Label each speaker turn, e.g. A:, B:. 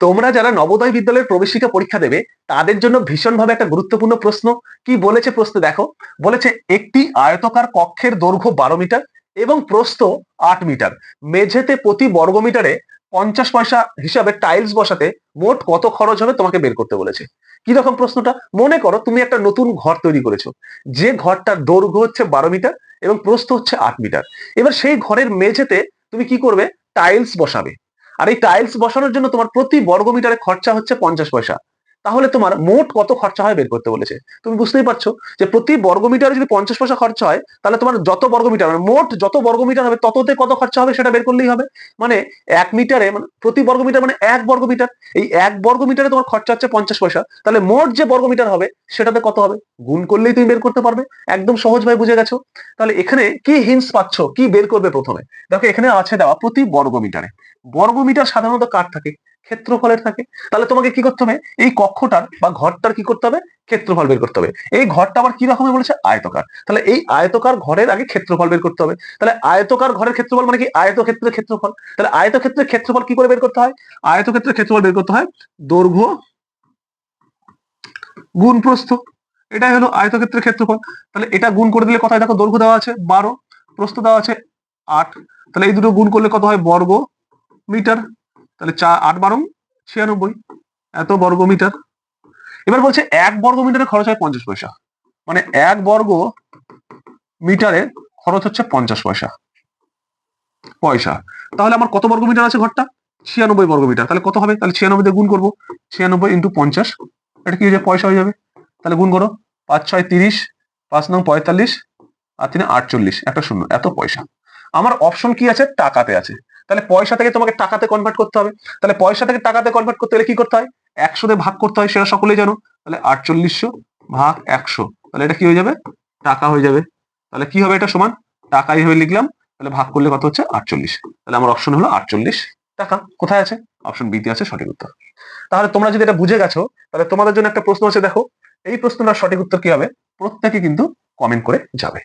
A: তোমরা যারা নবোদয় বিদ্যালয়ের প্রবেশিকা পরীক্ষা দেবে, তাদের জন্য ভীষণভাবে একটা গুরুত্বপূর্ণ প্রশ্ন। কি বলেছে প্রশ্ন দেখো? বলেছে একটি আয়তকার কক্ষের দৈর্ঘ্য বারো মিটার এবং প্রস্থ আট মিটার। মেঝেতে প্রতি বর্গ মিটারে পঞ্চাশ পয়সা হিসাবে টাইলস বসাতে মোট কত খরচ হবে তোমাকে বের করতে বলেছে। কি রকম প্রশ্নটা? মনে করো তুমি একটা নতুন ঘর তৈরি করেছ। যে ঘরটার দৈর্ঘ্য হচ্ছে বারো মিটার এবং প্রস্থ হচ্ছে আট মিটার। এবার সেই ঘরের মেঝেতে তুমি কি করবে? টাইলস বসাবে। আর এই টাইলস বসানোর জন্য তোমার প্রতি বর্গমিটারে খরচা হচ্ছে পঞ্চাশ পয়সা। তাহলে তোমার মোট কত খরচা হয় বের করতে বলেছে? তুমি বুঝতেই পারছ যে প্রতি বর্গমিটারে যদি পঞ্চাশ পয়সা খরচা হয়, তাহলে তোমার যত বর্গমিটার মানে মোট যত বর্গমিটার হবে, তততে কত খরচা হবে সেটা বের করলেই হবে। মানে এক মিটারে মানে প্রতি বর্গমিটার মানে এক বর্গমিটার এই এক বর্গমিটারে তোমার খরচা হচ্ছে পঞ্চাশ পয়সা। তাহলে মোট যে বর্গমিটার হবে, সেটাতে কত হবে? গুণ করলেই তুমি বের করতে পারবে। একদম সহজভাবে বুঝে গেছো? তাহলে এখানে কি হিন্স পাচ্ছ? কি বের করবে প্রথমে? দেখো এখানে আছে দেওয়া প্রতি বর্গমিটারে বর্গমিটার সাধারণত কার থাকে? ক্ষেত্রফলের থাকে। তাহলে তোমাকে কি করতে হবে? এই কক্ষটার বা ঘরটার কি করতে হবে? ক্ষেত্রফল বের করতে হবে। এই ঘরটা আবার কি রকমের বলেছে? আয়তকার। তাহলে এই আয়তকার ঘরের আগে ক্ষেত্রফল বের করতে হবে। তাহলে আয়তকার ঘরের ক্ষেত্রফল মানে কি? আয়তক্ষেত্রের ক্ষেত্রফল। তাহলে আয়তক্ষেত্রের ক্ষেত্রফল কি করে বের করতে হয়? আয়তক্ষেত্রের ক্ষেত্রফল বের করতে হয় দৈর্ঘ্য গুণ প্রস্থ এটাই হলো আয়তক্ষেত্রের ক্ষেত্রফল। তাহলে এটা গুণ করে দিলে হয় দেখো দৈর্ঘ্য দেওয়া আছে বারো, প্রস্থ দেওয়া আছে আট। তাহলে এই দুটো গুণ করলে কত হয়? বর্গ মিটার। তাহলে চা আট বারো, ছিয়ানব্বই, এত বর্গ মিটার এবার বলছে এক বর্গ মিটারে খরচ হয় পঞ্চাশ পয়সা। মানে এক বর্গ মিটারে খরচ হচ্ছে পঞ্চাশ পয়সা। পয়সা। তাহলে আমার কত বর্গ মিটার আছে ঘরটা? ছিয়ানব্বই বর্গ মিটার তাহলে কত হবে? তাহলে ছিয়ানব্বই দিয়ে গুণ করব। ছিয়ানব্বই ইন্টু পঞ্চাশ। এটা কি হয়ে যাবে পয়সা হয়ে যাবে। তাহলে গুণ করো। পাঁচ, ছয়, তিরিশ, পাঁচ নং পঁয়তাল্লিশ আর তিনে আটচল্লিশ। একটা শূন্য। এত পয়সা। আমার অপশন কি আছে? টাকাতে আছে। তাহলে পয়সা থেকে তোমাকে টাকাতে কনভার্ট করতে হবে। তাহলে পয়সা থেকে টাকাতে কনভার্ট করতে গেলে কি করতে হয়? একশো দিয়ে ভাগ করতে হয়, সেটা সকলেই জানো। তাহলে আটচল্লিশশো ভাগ একশো। তাহলে এটা কি হয়ে যাবে? টাকা হয়ে যাবে। তাহলে কি হবে এটা সমান? টাকা এইভাবে লিখলাম। তাহলে ভাগ করলে কত হচ্ছে? আটচল্লিশ। তাহলে আমার অপশন হলো আটচল্লিশ টাকা। কোথায় আছে? অপশন বিতে আছে, সঠিক উত্তর। তাহলে তোমরা যদি এটা বুঝে গেছো, তাহলে তোমাদের জন্য একটা প্রশ্ন আছে, দেখো। এই প্রশ্নটার সঠিক উত্তর কি হবে? প্রত্যেকে কিন্তু কমেন্ট করে যাবে।